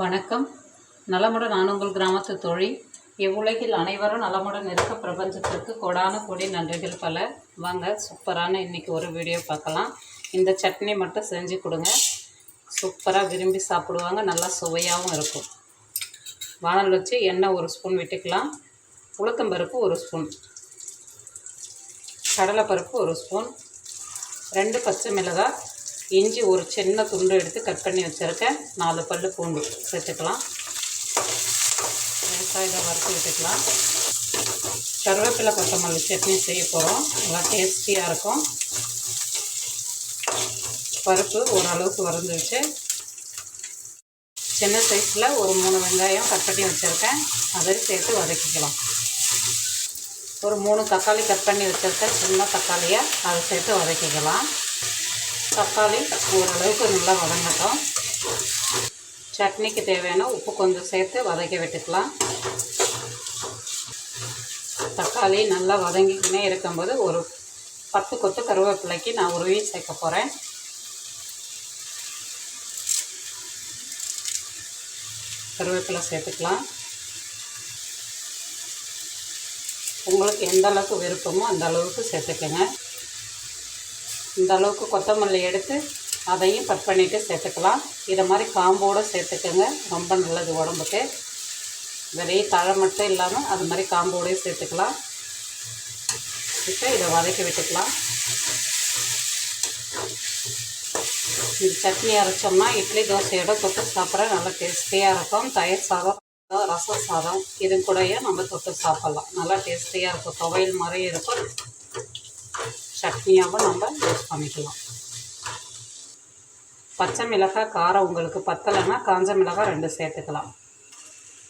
வணக்கம். நலமுடன் நான் உங்கள் கிராமத்து தொழில் இவ்வுலகில் அனைவரும் நலமுடன் இருக்க பிரபஞ்சத்திற்கு கொடான கொடி நன்றிகள் பல. வாங்க சூப்பரான இன்றைக்கி ஒரு வீடியோ பார்க்கலாம். இந்த சட்னி மட்டும் செஞ்சு கொடுங்க. சூப்பராக விரும்பி சாப்பிடுவாங்க. நல்லா சுவையாகவும் இருக்கும். வானல் வச்சு எண்ணெய் ஒரு ஸ்பூன் விட்டுக்கலாம். உளுத்தம்பருப்பு ஒரு ஸ்பூன். கடலைப்பருப்பு ஒரு ஸ்பூன். ரெண்டு பச்சை மிளகாய். இஞ்சி ஒரு சின்ன துண்டு எடுத்து கட் பண்ணி வச்சுருக்கேன். நாலு பல்லு பூண்டு சேர்த்துக்கலாம். வெங்காயத்தை வறுத்து விட்டுக்கலாம். கருவேப்பிலை கொத்தமல்லி சட்னி செய்ய போகிறோம் நல்லா டேஸ்டியாக இருக்கும். பருப்பு ஓரளவுக்கு வறுந்துருச்சு. சின்ன சைஸில் ஒரு மூணு வெங்காயம் கட் பண்ணி வச்சுருக்கேன். அதை சேர்த்து வதக்கிக்கலாம். ஒரு மூணு தக்காளி கட் பண்ணி வச்சுருக்கேன். சின்ன தக்காளியை அதை சேர்த்து வதக்கிக்கலாம். தக்காளி ஓரளவுக்கு நல்லா வதங்கட்டும். சட்னிக்கு தேவையான உப்பு கொஞ்சம் சேர்த்து வதக்கி விட்டுக்கலாம். தக்காளி நல்லா வதங்கிக்கினே இருக்கும்போது ஒரு பத்து கொத்து கருவேப்பிலைக்கு நான் உருவி சேர்க்க போகிறேன் கருவேப்பிலை சேர்த்துக்கலாம். உங்களுக்கு எந்த அளவுக்கு விருப்பமோ அந்த அளவுக்கு சேர்த்துக்கங்க. இந்த அளவுக்கு கொத்தமல்லி எடுத்து அதையும் கட் பண்ணிவிட்டு சேர்த்துக்கலாம். இதை மாதிரி காம்போடு சேர்த்துக்கோங்க. ரொம்ப நல்லது உடம்புக்கு. வெறும் தழை மட்டும் இல்லாமல் அது மாதிரி காம்போடையும் சேர்த்துக்கலாம். இப்போ இதை வதக்கி விட்டுக்கலாம். இந்த சட்னி அரைச்சோம்னா இட்லி தோசையோட தொட்டு சாப்பிட நல்லா டேஸ்டியாக இருக்கும். தயிர் சாதம் ரசம் சாதம் இது கூடயே நம்ம தொட்டு சாப்பிட்லாம். நல்லா டேஸ்டியாக இருக்கும். துவையல் மாதிரி இருக்கும். சட்னியாகவும் நம்ம யூஸ் பண்ணிக்கலாம். பச்சை மிளகாய் காரம் உங்களுக்கு பத்தலைன்னா காஞ்ச மிளகாய் ரெண்டு சேர்த்துக்கலாம்.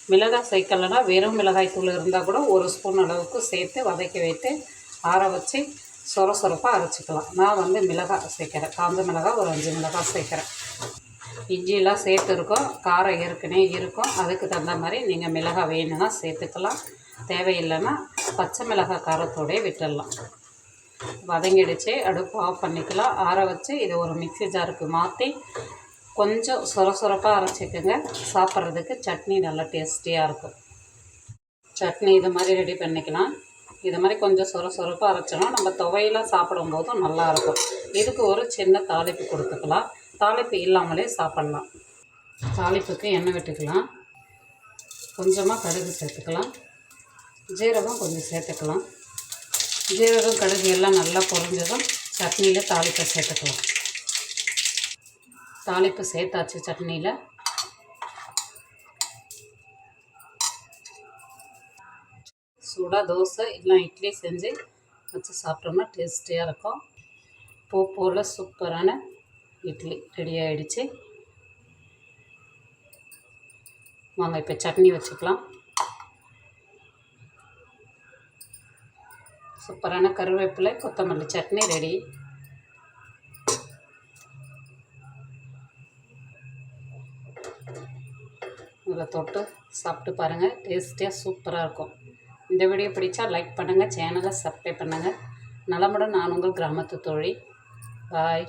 மிளகாய் சேர்க்கலைன்னா வெறும் மிளகாய் தூள் இருந்தால் கூட ஒரு ஸ்பூன் அளவுக்கு சேர்த்து வதக்கி வைத்து ஆற வச்சு சொர சொரப்பாக அரைச்சிக்கலாம். நான் வந்து மிளகாய் சேர்க்குறேன். காஞ்ச மிளகாய் ஒரு அஞ்சு மிளகாய் சேர்க்குறேன். இஞ்சியெல்லாம் சேர்த்துருக்கோம். காரம் ஏற்கனவே இருக்கும். அதுக்கு தகுந்த மாதிரி நீங்கள் மிளகாய் வேணும்னா சேர்த்துக்கலாம். தேவையில்லைன்னா பச்சை மிளகாய் காரத்தோடய விட்டுடலாம். வதங்கிடுச்சு. அடுப்பு ஆஃப் பண்ணிக்கலாம். ஆற வச்சு இதை ஒரு மிக்சி ஜாருக்கு மாற்றி கொஞ்சம் சொர சொரப்பாக அரைச்சிக்கோங்க. சாப்பிட்றதுக்கு சட்னி நல்லா டேஸ்டியாக இருக்கும். சட்னி இது மாதிரி ரெடி பண்ணிக்கலாம். இது மாதிரி கொஞ்சம் சொர சொரப்பாக அரைச்சோன்னா நம்ம துவையெல்லாம் சாப்பிடும்போதும் நல்லாயிருக்கும் இதுக்கு ஒரு சின்ன தாளிப்பு கொடுத்துக்கலாம். தாளிப்பு இல்லாமலே சாப்பிட்லாம். தாளிப்புக்கு எண்ணெய் விட்டுக்கலாம். கொஞ்சமாக கடுகு சேர்த்துக்கலாம். ஜீரகம் கொஞ்சம் சேர்த்துக்கலாம். ஜீரகம் கடுகு எல்லாம் நல்லா பொரிஞ்சதும் சட்னியில் தாளிப்பை சேர்த்துக்கலாம். தாளிப்பு சேர்த்தாச்சு சட்னியில். சூடாக தோசை இல்லை இட்லி செஞ்சு வச்சு சாப்பிட்டோம்னா டேஸ்டியாக இருக்கும். பூ போல் சூப்பரான இட்லி ரெடி ஆகிடுச்சு வாங்க இப்போ சட்னி வச்சுக்கலாம். சூப்பரான கருவேப்பிலை கொத்தமல்லி சட்னி ரெடி. இதில் தொட்டு சாப்பிட்டு பாருங்கள் டேஸ்டியாக சூப்பராக இருக்கும். இந்த வீடியோ பிடிச்சா லைக் பண்ணுங்கள் சேனலை சப்ஸ்கிரைப் பண்ணுங்கள் நலமுடன் நான் உங்கள் கிராமத்து தோழி. பாய்